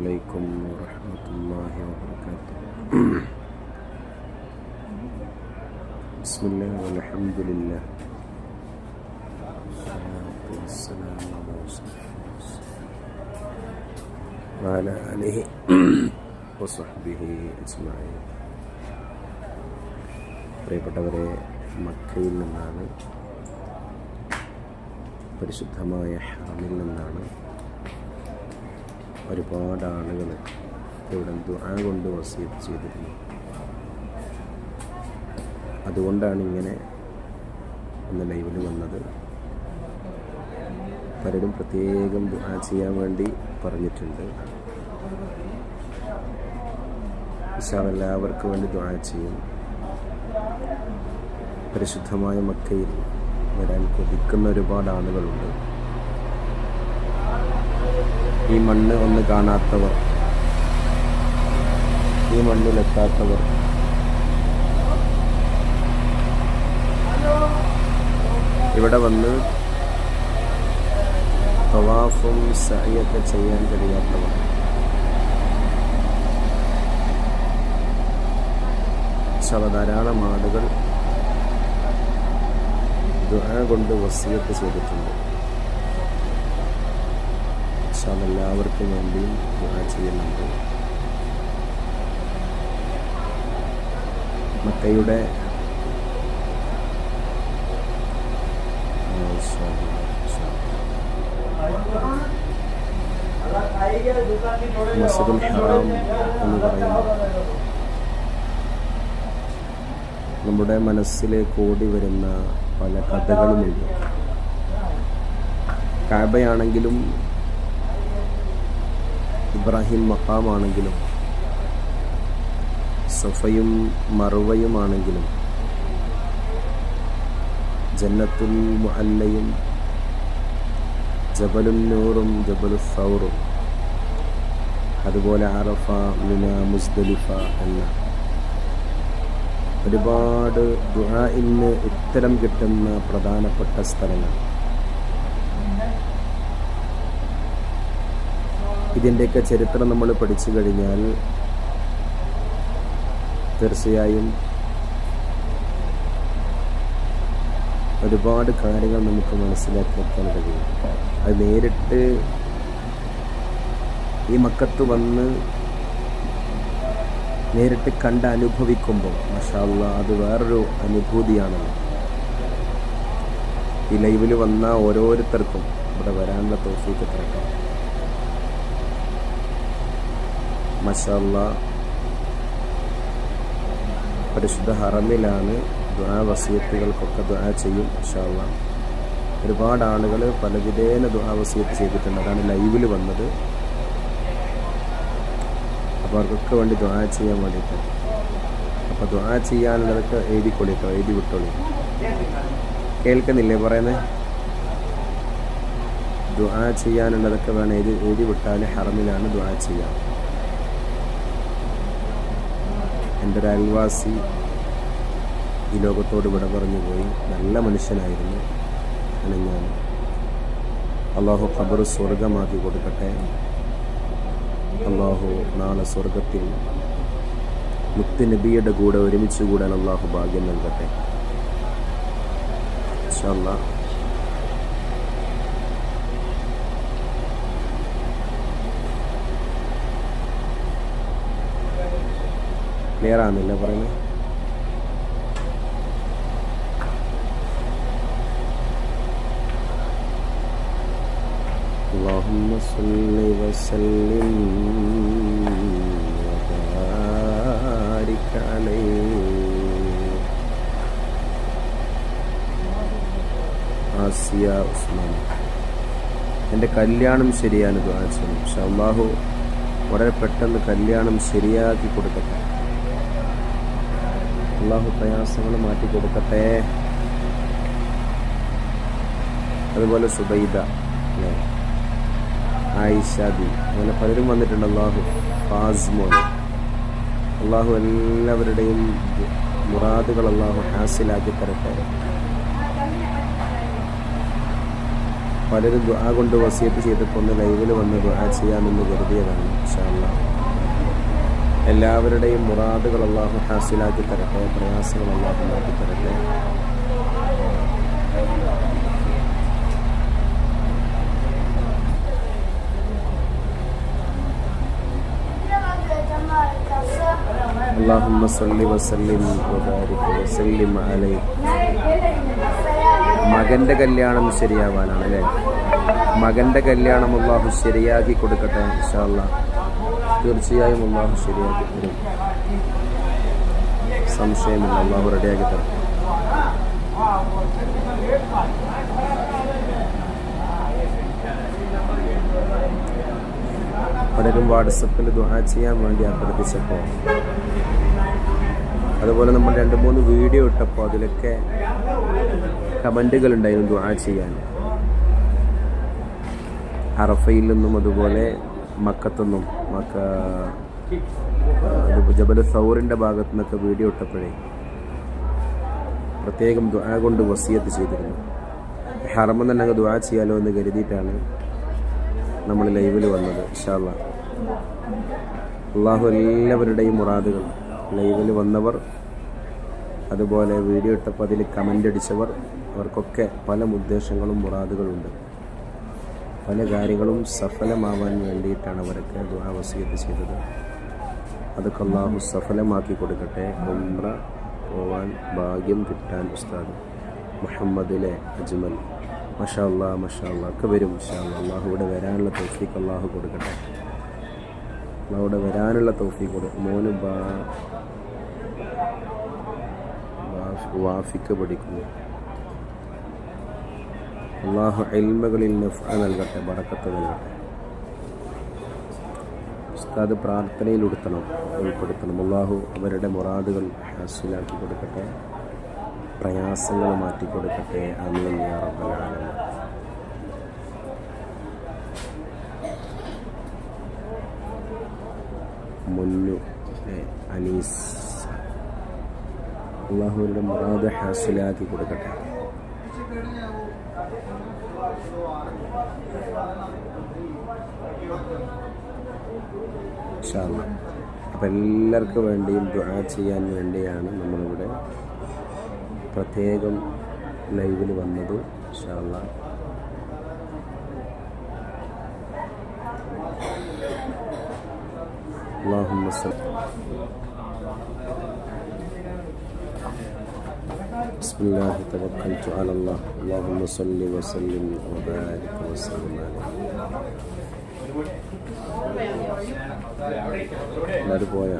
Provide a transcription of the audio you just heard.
عليكم ورحمة الله وبركاته بسم الله والحمد لله والصلاة والسلام على رسول الله وعلى آله وصحبه أجمعين പ്രിയപ്പെട്ടവരെ മക്കയിൽ നിന്നാണ് പരിശുദ്ധമായ ഹറമിൽ നിന്നാണ് ഒരുപാട് ആളുകൾ ഇവിടെ ദുആ കൊണ്ട് വസീത്ത് ചെയ്തിരുന്നു. അതുകൊണ്ടാണ് ഇങ്ങനെ ഇന്ന് ലൈവിൽ വന്നത്. പലരും പ്രത്യേകം ദുആ ചെയ്യാൻ വേണ്ടി പറഞ്ഞിട്ടുണ്ട്. ഇഷാവ് എല്ലാവർക്കും വേണ്ടി ദുആ ചെയ്യും. പരിശുദ്ധമായ മക്കയിൽ വരാൻ കൊതിക്കുന്ന ഒരുപാട് ആളുകളുണ്ട്. ഈ മണ്ണ് ഒന്ന് കാണാത്തവർ. ഈ മണ്ണിലെത്താത്തവർ ഇവിടെ വന്ന് തവാഫും സഹിയൊക്കെ ചെയ്യാൻ കഴിയാത്തവർ. ശവ ധാരാളം ആളുകൾ കൊണ്ട് വസിയത്ത് ചെയ്തിട്ടുണ്ട്. എല്ലാവർക്കും വേണ്ടിയും ചെയ്യുന്നുണ്ട്. മക്കയുടെ നമ്മുടെ മനസ്സിലേക്ക് ഓടി വരുന്ന പല കഥകളുമുണ്ട്. കാബയാണെങ്കിലും ഇബ്രാഹിം മക്കാമാണെങ്കിലും സഫയും മറുവയുമാണെങ്കിലും ജന്നത്തുൽ മുഅല്ലയും ജബലുൻ നൂറും ജബലു സൗറും അതുപോലെ അറഫ മിന മുസ്ദലിഫ എന്ന ഒരുപാട് ദുആഇന് ഉത്തരം കിട്ടുന്ന പ്രധാനപ്പെട്ട സ്ഥലങ്ങൾ. ഇതിന്റെയൊക്കെ ചരിത്രം നമ്മൾ പഠിച്ചു കഴിഞ്ഞാൽ തീർച്ചയായും ഒരുപാട് കാര്യങ്ങൾ നമുക്ക് മനസ്സിലാക്കിയെത്താൻ കഴിയും. അത് നേരിട്ട് ഈ മക്കത്ത് വന്ന് നേരിട്ട് കണ്ട് അനുഭവിക്കുമ്പോൾ മഷാല്ല അത് വേറൊരു അനുഭൂതിയാണല്ലോ ഈ ലൈവിൽ വന്ന ഓരോരുത്തർക്കും ഇവിടെ വരാനുള്ള തോഫീക്ക് തരട്ടെ മഷാല്ല പരിശുദ്ധ ഹറമിലാണ് ദുആ വസീയത്തുകൾക്കൊക്കെ ദുആ ചെയ്യും മഷല്ല ഒരുപാട് ആളുകൾ പല വിധേന ദുആ വസീയത്ത് ചെയ്തിട്ടുണ്ട്. അതാണ് ലൈവിൽ വന്നത്. അപ്പോൾ അവർക്കൊക്കെ വേണ്ടി ദുആ ചെയ്യാൻ വേണ്ടിയിട്ട്. അപ്പോൾ ദുആ ചെയ്യാനുള്ളതൊക്കെ എഴുതിക്കൊള്ളി കേട്ടോ എഴുതി വിട്ടോളി. കേൾക്കുന്നില്ലേ പറയുന്നത് ദുആ ചെയ്യാനുള്ളതൊക്കെ വേണം. എഴുതി എഴുതി വിട്ടാൽ ഹറമിലാണ് ദുആ ചെയ്യാം. എന്റെ ഒരു അയൽവാസി ഈ ലോകത്തോട് വിട പറഞ്ഞു പോയി. നല്ല മനുഷ്യനായിരുന്നു. അങ്ങനെ ഞാൻ അള്ളാഹു ഖബർ സ്വർഗമാക്കി കൊടുക്കട്ടെ. അള്ളാഹു നാളെ സ്വർഗത്തിൽ മുത്ത് നബിയുടെ കൂടെ ഒരുമിച്ച് കൂടാൻ അള്ളാഹു ഭാഗ്യം നൽകട്ടെ. ഇൻഷാ. ക്ലിയർ ആകുന്നില്ല പറയുന്നത് اللهم صل وسلم وبارك عليه ആസിയ ഉസ്മാൻ എൻ്റെ കല്യാണം ശരിയാണ് ദ്വാചനം പക്ഷെ അള്ളാഹു വളരെ പെട്ടെന്ന് കല്യാണം ശരിയാക്കി കൊടുക്കട്ടെ അള്ളാഹു പ്രയാസങ്ങൾ മാറ്റി കൊടുക്കട്ടെ. അതുപോലെ സുബൈദ ആയിഷാദി അങ്ങനെ പലരും വന്നിട്ടുണ്ട് അള്ളാഹു. ഫാസ്മോൻ അള്ളാഹു എല്ലാവരുടെയും മുറാദുകൾ അള്ളാഹു ഹാസിലാക്കി തരട്ടെ. പലരും ദുആ കൊണ്ട് വസിയത്ത് ചെയ്തപ്പോൾ ഒന്ന് ലൈവിൽ വന്ന് ദുആ ചെയ്യാമെന്ന് കരുതിയതാണ് ഇൻഷാ അല്ലാ എല്ലാവരുടെയും മുറാദുകൾ അള്ളാഹു ഹാസിലാക്കി തരട്ടെ പ്രയാസങ്ങൾ അള്ളാഹു മാറ്റി തരട്ടെ اللهم صل وسلم وبارك وسلم عليه മകന്റെ കല്യാണം ശരിയാവാനാണ് അല്ലേ മകന്റെ കല്യാണം അള്ളാഹു ശരിയാക്കി കൊടുക്കട്ടെ ഇൻഷാല്ല തീർച്ചയായും അള്ളാഹു ശരിയാക്കി തരും. സംശയമില്ല അള്ളാഹു റെഡിയാക്കി തരും. പലരും വാട്സപ്പിൽ ദുആ ചെയ്യാൻ വേണ്ടി അഭ്യർത്ഥിച്ചപ്പോൾ അതുപോലെ നമ്മൾ രണ്ട് മൂന്ന് വീഡിയോ ഇട്ടപ്പോൾ അതിലൊക്കെ കമന്റുകൾ ഉണ്ടായിരുന്നു ദുആ ചെയ്യാൻ. അറഫയിൽ നിന്നും അതുപോലെ മക്കത്തുനിന്നും മക്ക ജബല സൗറിന്റെ ഭാഗത്തു നിന്നൊക്കെ വീഡിയോ ഇട്ടപ്പോഴേ പ്രത്യേകം ദുആ കൊണ്ട് വസിയത്ത് ചെയ്തിരുന്നു. ഹറമം തന്നെ അങ്ങ് ദുആ ചെയ്യാലോ എന്ന് കരുതിയിട്ടാണ് നമ്മൾ ലൈവിൽ വന്നത് ഇൻഷാല്ല അള്ളാഹു എല്ലാവരുടെയും മുറാദുകൾ. ലൈവിൽ വന്നവർ അതുപോലെ വീഡിയോ ഇട്ടപ്പോൾ അതിൽ കമന്റ് അടിച്ചവർ അവർക്കൊക്കെ പല ഉദ്ദേശങ്ങളും മുറാദുകളുണ്ട്. പല കാര്യങ്ങളും സഫലമാവാൻ വേണ്ടിയിട്ടാണ് അവരൊക്കെ ദുആ വസീയത്ത് ചെയ്തത്. അതൊക്കെ അള്ളാഹു സഫലമാക്കി കൊടുക്കട്ടെ. ഉംറ പോവാൻ ഭാഗ്യം കിട്ടാൻ ഉസ്താദ് മുഹമ്മദിലെ അജ്മൽ. മഷാ അള്ളാഹ് മഷാ അള്ളാഹ് വരും മഷാ അള്ളാഹ് അള്ളാഹു ഇവിടെ വരാനുള്ള തൗഫീഖ് അള്ളാഹു കൊടുക്കട്ടെ. അള്ളാഹുടെ വരാനുള്ള തൗഫീഖ് കൊടുക്കും മോന് വാഫിക്ക് പഠിക്കുന്നു. അള്ളാഹു എൽമകളിൽ നഫ നൽകട്ടെ ബറക്കത്ത് നൽകട്ടെ. ഉസ്താദ് പ്രാർത്ഥനയിൽ ഉടുത്തണം ഉൾപ്പെടുത്തണം. അള്ളാഹു അവരുടെ മുറാദുകൾ ഹാസിലാക്കി കൊടുക്കട്ടെ പ്രയാസങ്ങൾ മാറ്റി കൊടുക്കട്ടെ. അമീൻ യാ മുന്നു അനീസ്. അള്ളാഹുവിന്റെ മുറാദ് ഹാസിലാക്കി കൊടുക്കട്ടെ. അപ്പം എല്ലാവർക്കും വേണ്ടിയും ദുആ ചെയ്യാൻ വേണ്ടിയാണ് നമ്മളിവിടെ പ്രത്യേകം ലൈവിൽ വന്നത് ഇൻഷാല്ലാ اللهم صل بسم الله توكلت على الله اللهم صل وسلم وبارك وسلم عليه എല്ലാവരും പോയാ